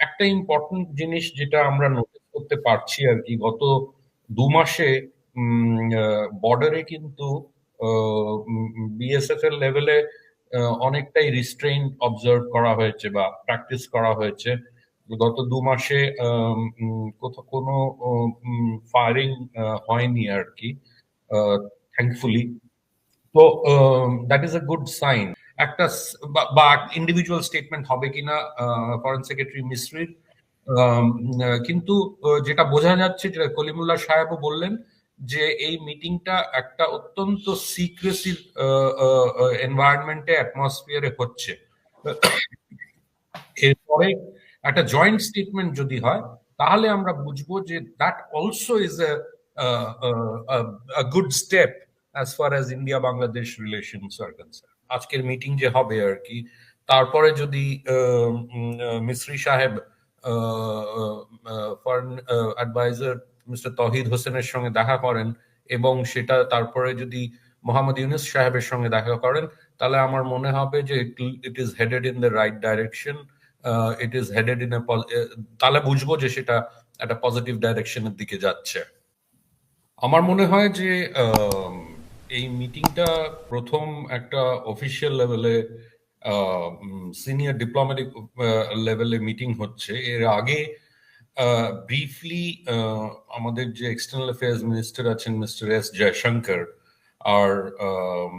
একটা ইম্পর্টেন্ট জিনিস যেটা আমরা নোটিস করতে পারছি আর কি, গত দু মাসে বর্ডারে কিন্তু বিএসএফ এর লেভেলে অনেকটাই রিস্ট্রেইন অবজার্ভ করা হয়েছে বা প্র্যাকটিস করা হয়েছে। গত দু মাসে কোথাও কোনো ফায়ারিং হয়নি আর কি থ্যাঙ্কফুলি তো that is a good sign একটা বা ইন্ডিভিজুয়াল স্টেটমেন্ট হবে কিনা ফরেন সেক্রেটারি মিস্ত্রির কিন্তু যেটা বোঝা যাচ্ছে, যেটা কলিমুল্লাহ সাহেবও বললেন, যে এই মিটিংটা একটা অত্যন্ত সিক্রেসি এনভায়রনমেন্টে অ্যাটমসফিয়ারে হচ্ছে। এরপরে একটা জয়েন্ট স্টেটমেন্ট যদি হয়, তাহলে আমরা বুঝব যে that also is a good step as far as India Bangladesh relations are concern আজকের মিটিং যে হবে আর কি। তারপরে যদি মিস্ত্রি সাহেব ফরেন অ্যাডভাইজার মিস্টার তহিদ হোসেনের সঙ্গে দেখা করেন এবং সেটা তারপরে যদি মোহাম্মদ ইউনুস সাহেবের সঙ্গে দেখা করেন, তাহলে আমার মনে হবে যে it is headed in the right direction it is headed in তাহলে বুঝব যে সেটা একটা পজিটিভ ডাইরেকশনের দিকে যাচ্ছে। আমার মনে হয় যে এই মিটিংটা প্রথম একটা অফিসিয়াল লেভেলে সিনিয়র ডিপ্লোম্যাটিক লেভেলে মিটিং হচ্ছে। এর আগে ব্রিফলি আমাদের যে এক্সটার্নাল অ্যাফেয়ার্স মিনিস্টার আছেন মিস্টার এস জয়শঙ্কর আর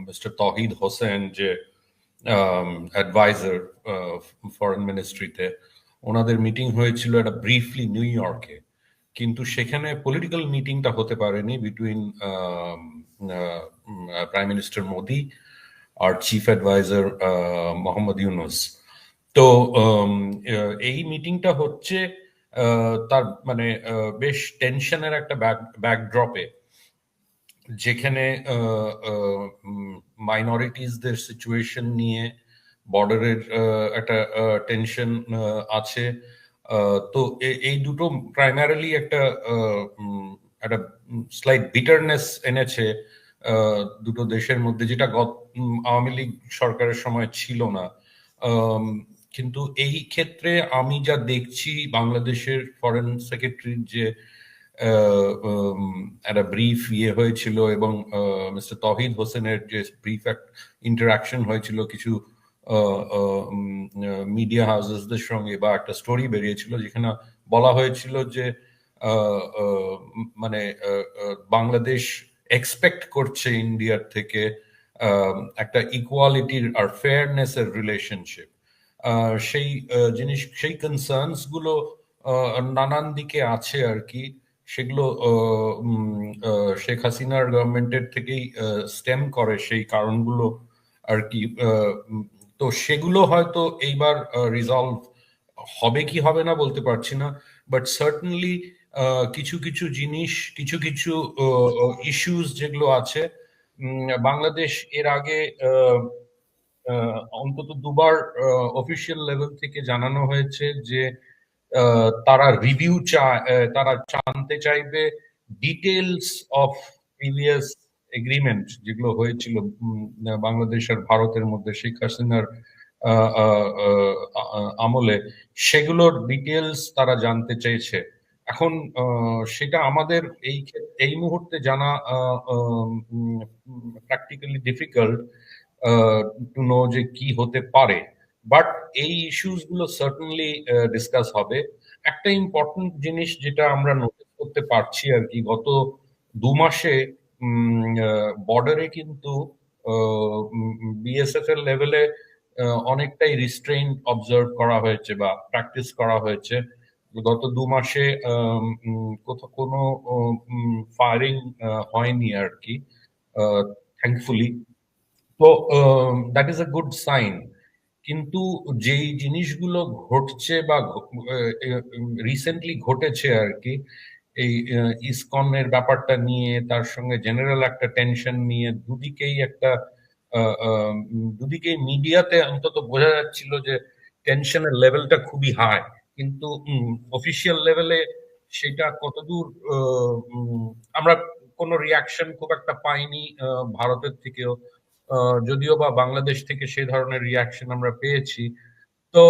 মিস্টার তহিদ হোসেন যে অ্যাডভাইজার ফরেন মিনিস্ট্রিতে ওনাদের মিটিং হয়েছিল একটা ব্রিফলি নিউ ইয়র্কে কিন্তু সেখানে পলিটিক্যাল মিটিংটা হতে পারেনি বিটুইন প্রাইম মিনিস্টার মোদি আর চিফ অ্যাডভাইজার মোহাম্মদ ইউনুস তো এই মিটিংটা হচ্ছে তার মানে বেশ টেনশনের একটা ব্যাকড্রপে যেখানে মাইনরিটিসদের সিচুয়েশন নিয়ে বর্ডারের একটা টেনশন আছে। তো এই দুটো প্রাইমারিলি একটা একটা স্লাইট বিটারনেস এনেছে দুটো দেশের মধ্যে, যেটা আওয়ামী লীগ সরকারের সময় ছিল না। কিন্তু এই ক্ষেত্রে আমি যা দেখছি, বাংলাদেশের ফরেন সেক্রেটারির যে একটা ব্রিফ ইয়ে হয়েছিল এবং মিস্টার তহিদ হোসেনের যে ব্রিফ ইন্টারাকশন হয়েছিল কিছু মিডিয়া হাউসেসদের সঙ্গে বা একটা স্টোরি বেরিয়েছিল, যেখানে বলা হয়েছিল যে মানে বাংলাদেশ এক্সপেক্ট করছে ইন্ডিয়ার থেকে একটা ইকুয়ালিটির আর ফেয়ারনেস এর রিলেশনশিপ সেই জিনিস, সেই কনসার্নসগুলো নানান দিকে আছে আর কি। সেগুলো শেখ হাসিনার গভর্নমেন্টের থেকেই স্টেম করে সেই কারণগুলো আর কি। তো সেগুলো হয়তো এইবার রিজলভ হবে কি হবে না বলতে পারছি না। বাট সার্টনলি কিছু কিছু জিনিস, কিছু কিছু ইস্যুস যেগুলো আছে বাংলাদেশ এর আগে অন্তত দুবার অফিসিয়াল লেভেল থেকে জানানো হয়েছে যে তারা রিভিউ তারা জানতে চাইবে ডিটেলস অফ প্রিভিয়াস এগ্রিমেন্ট যেগুলো হয়েছিল বাংলাদেশ আর ভারতের মধ্যে শেখ হাসিনার আমলে। সেগুলোর ডিটেলস তারা জানতে চেয়েছে। এখন সেটা আমাদের এই এই মুহূর্তে জানা প্র্যাকটিক্যালি ডিফিকাল্ট টু নো যে কি হতে পারে। বাট এই ইস্যুসগুলো সার্টেনলি ডিসকাস হবে। একটা ইম্পর্টেন্ট জিনিস যেটা আমরা নোটিস করতে পারছি আর কি, গত দু মাসে বর্ডারে কিন্তু বিএসএফ এর লেভেলে অনেকটাই রিস্ট্রেইন অবজার্ভ করা হয়েছে বা প্র্যাকটিস করা হয়েছে। গত দু মাসে কোনো ফায়ারিং হয়নি আর কি থ্যাঙ্কফুলি তো that is a good sign কিন্তু যেই জিনিসগুলো ঘটছে বা রিসেন্টলি ঘটেছে আর কি এই ইসকনের ব্যাপারটা নিয়ে, তার সঙ্গে জেনারেল একটা টেনশন নিয়ে, দুদিকেই একটা দুদিকেই মিডিয়াতে অন্তত বোঝা যাচ্ছিল যে টেনশনের লেভেলটা খুবই হাই। কিন্তু অফিসিয়াল লেভেলে সেটা কতদূর আমরা কোনো রিয়াকশন খুব একটা পাইনি ভারতের থেকেও। যদিও বা বাংলাদেশ থেকে সে ধরনের রিয়াকশন আমরা পেয়েছি। তো,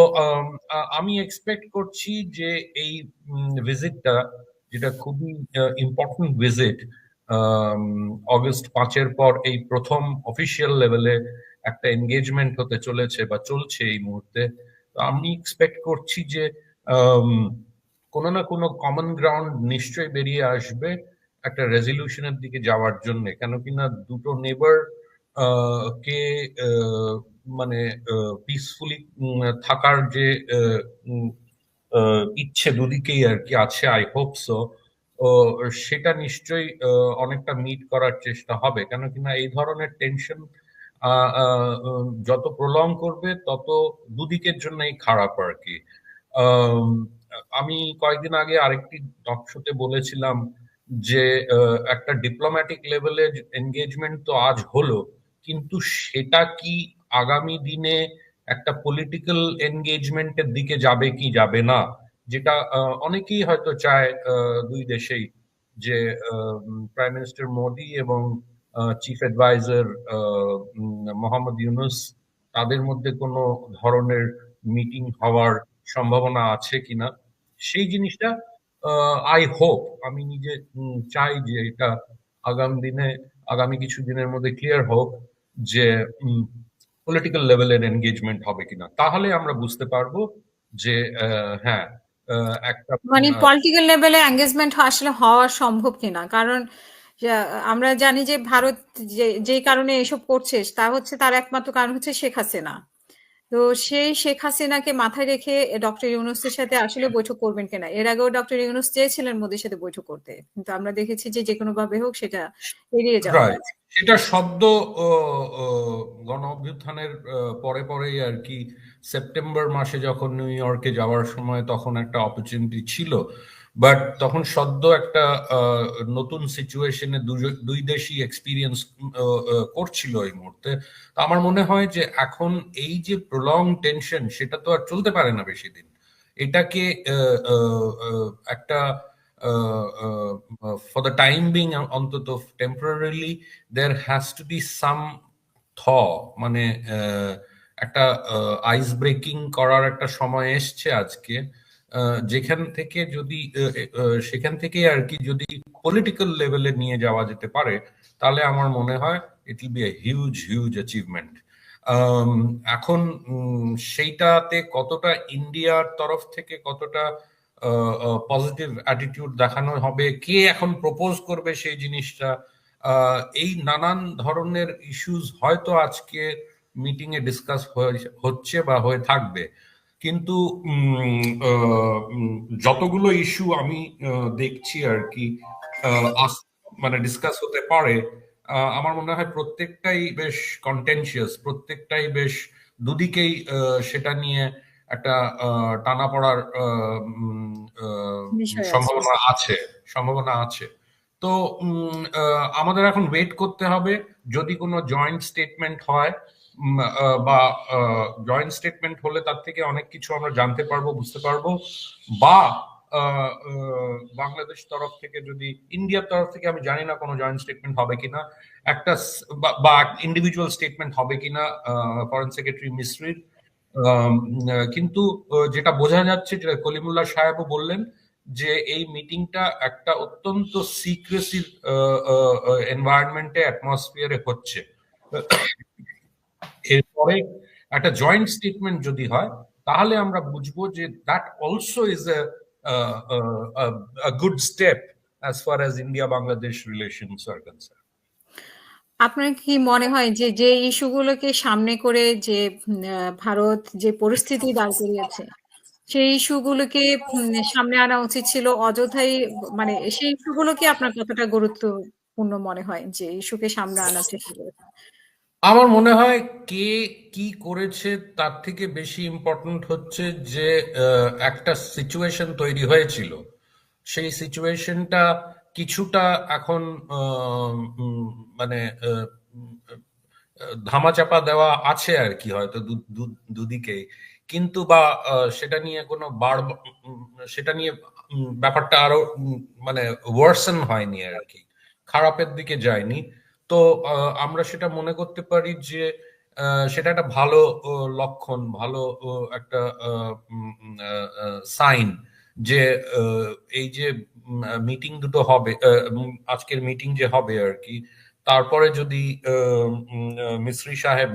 আমি এক্সপেক্ট করছি যে এই ভিজিটটা যেটা খুবই ইম্পর্টেন্ট ভিজিট অগস্ট পাঁচের পর এই প্রথম অফিসিয়াল লেভেলে একটা এনগেজমেন্ট হতে চলেছে বা চলছে এই মুহূর্তে। আমি এক্সপেক্ট করছি যে কোনো না কোনো কমন গ্রাউন্ড নিশ্চয়ই বেরিয়ে আসবে একটা রেজলিউশনের দিকে যাওয়ার জন্য। কেন কিনা দুটো নেবার কে মানে পিসফুলি থাকার যে ইচ্ছে দুদিকেই আর কি আছে আই হোপ সো সেটা নিশ্চয়ই অনেকটা মিট করার চেষ্টা হবে। কেন কিনা এই ধরনের টেনশন যত প্রলং করবে তত দুদিকের জন্যই খারাপ আর কি আম, কয়েকদিন আগে আরেকটি টক শোতে বলেছিলাম যে একটা ডিপ্লোম্যাটিক লেভেলে এনগেজমেন্ট তো আজ হলো কিন্তু সেটা কি আগামী দিনে একটা পলিটিক্যাল এনগেজমেন্টের দিকে যাবে কি যাবে না? যেটা অনেকেই হয়তো চায় দুই দেশেই যে প্রাইম মিনিস্টার মোদি এবং চিফ অ্যাডভাইজার মোহাম্মদ ইউনুস, তাদের মধ্যে কোনো ধরনের মিটিং হওয়ার সম্ভাবনা আছে কিনা? সেই জিনিসটা আই হোপ আমি নিজে চাই যে এটা আগামী দিনে, আগামী কিছু দিনের মধ্যে ক্লিয়ার হোক যে পলিটিক্যাল লেভেলের এনগেজমেন্ট হবে কিনা। তাহলে আমরা বুঝতে পারব যে হ্যাঁ একটা মানে পলিটিক্যাল লেভেলে এঙ্গেজমেন্ট আসলে হওয়া সম্ভব কিনা? কারণ আমরা জানি যে ভারত যে যেই কারণে এসব করছে তা হচ্ছে তার একমাত্র কারণ হচ্ছে শেখ হাসিনা। তো সেই শেখ হাসিনাকে মাথায় রেখে ডক্টর ইউনুসের সাথে আসলে বৈঠক করবেন কিনা? এর আগেও ডক্টর ইউনুস চেয়েছিলেন মোদির সাথে বৈঠক করতে। কিন্তু আমরা দেখেছি যে যে কোনো ভাবে হোক সেটা এড়িয়ে যাওয়া সেটা শব্দ গণ অভ্যুত্থানের পরে পরেই আর কি সেপ্টেম্বর মাসে যখন নিউ ইয়র্কে যাওয়ার সময় তখন একটা অপরচুনিটি ছিল। বাট তখন সদ্য একটা নতুন সিচুয়েশনে দুই দেশই এক্সপিরিয়েন্স করছিল এই মুহূর্তে। আমার মনে হয় যে এখন এই যে প্রলং টেনশন সেটা তো আর চলতে পারে না বেশি দিন। এটাকে একটা ফর দ্য টাইম বিং অন্তত temporarily there has to be some থ মানে একটা আইস ব্রেকিং করার একটা সময় এসছে আজকে যেখান থেকে যদি সেখান থেকে আর কি যদি পলিটিক্যাল লেভেলে নিয়ে যাওয়া যেতে পারে, তাহলে আমার মনে হয় it will be a huge huge achievement এখন সেইটাতে কতটা ইন্ডিয়ার তরফ থেকে কতটা পজিটিভ অ্যাটিটিউড দেখানো হবে। কে এখন প্রপোজ করবে সেই জিনিসটা? এই নানান ধরনের ইস্যুস হয়তো আজকে মিটিং এ ডিসকাস হচ্ছে বা হয়ে থাকবে। কিন্তু যতগুলো ইস্যু আমি দেখছি আর কি মানে ডিসকাস হতে পারে আমার মনে হয় প্রত্যেকটাই বেশ কন্টেনশিয়াস প্রত্যেকটাই বেশ দুদিকেই সেটা নিয়ে একটা উম, আহ, সম্ভাবনা আছে সম্ভাবনা আছে। তো আমাদের এখন ওয়েট করতে হবে। যদি কোনো জয়েন্ট স্টেটমেন্ট হয় বা জয়েন্ট স্টেটমেন্ট হলে তার থেকে অনেক কিছু আমরা জানতে পারব বুঝতে পারব। বা বাংলাদেশ তরফ থেকে যদি ইন্ডিয়ার তরফ থেকে আমি জানি না কোনো জয়েন্ট স্টেটমেন্ট হবে কিনা একটা বা- ইন্ডিভিজুয়াল স্টেটমেন্ট হবে কিনা ফরেন সেক্রেটারি আহ, কিন্তু যেটা বোঝা যাচ্ছে যেটা কলিমুল্লাহ সাহেবও বললেন যে এই মিটিংটা একটা অত্যন্ত সিক্রেসির এনভায়রনমেন্টে অ্যাটমসফিয়ারে হচ্ছে। এরপরে একটা জয়েন্ট স্টেটমেন্ট যদি হয়, তাহলে আমরা বুঝব যে that also is a good step as far as India Bangladesh relations are concern আপনার কি মনে হয় যে যে ইস্যুগুলোকে সামনে করে যে ভারত যে পরিস্থিতি দাঁড় করিয়েছে, সেই ইস্যুগুলোকে সামনে আনা উচিত ছিল অযথাই মানে সেই ইস্যুগুলোকে আপনার কতটা গুরুত্বপূর্ণ মনে হয় যে ইস্যুকে সামনে আনা চেষ্টা করেছে আমার মনে হয় কে কি করেছে তার থেকে বেশি ইম্পর্ট্যান্ট হচ্ছে যে একটা সিচুয়েশন তৈরি হয়েছিল। সেই সিচুয়েশনটা কিছুটা এখন মানে ধামাচাপা দেওয়া আছে আর কি হয়তো দু- দু- দুদিকেই কিন্তু বা সেটা নিয়ে কোনো বার সেটা নিয়ে ব্যাপারটা আরও মানে ওয়ার্সন হয়নি আর কি। খারাপের দিকে যায়নি। তো আমরা সেটা মনে করতে পারি যে সেটা একটা ভালো লক্ষণ, ভালো একটা সাইন যে এই যে মিটিং দুটো হবে আজকের মিটিং যে হবে আর কি, তারপরে যদি মিস্ত্রি সাহেব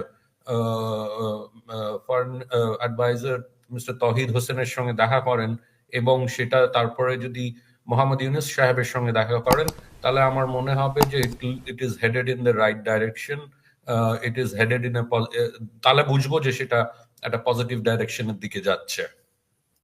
ফরেন অ্যাডভাইজার মিস্টার তহিদ হোসেনের সঙ্গে দেখা করেন এবং সেটা তারপরে যদি মোহাম্মদ ইউনুস সাহেবের সঙ্গে দেখা করেন, তাহলে আমার মনে হবে যে it is headed in the right direction it is headed in তাহলে বুঝব যে সেটা একটা পজিটিভ ডাইরেকশনের দিকে যাচ্ছে।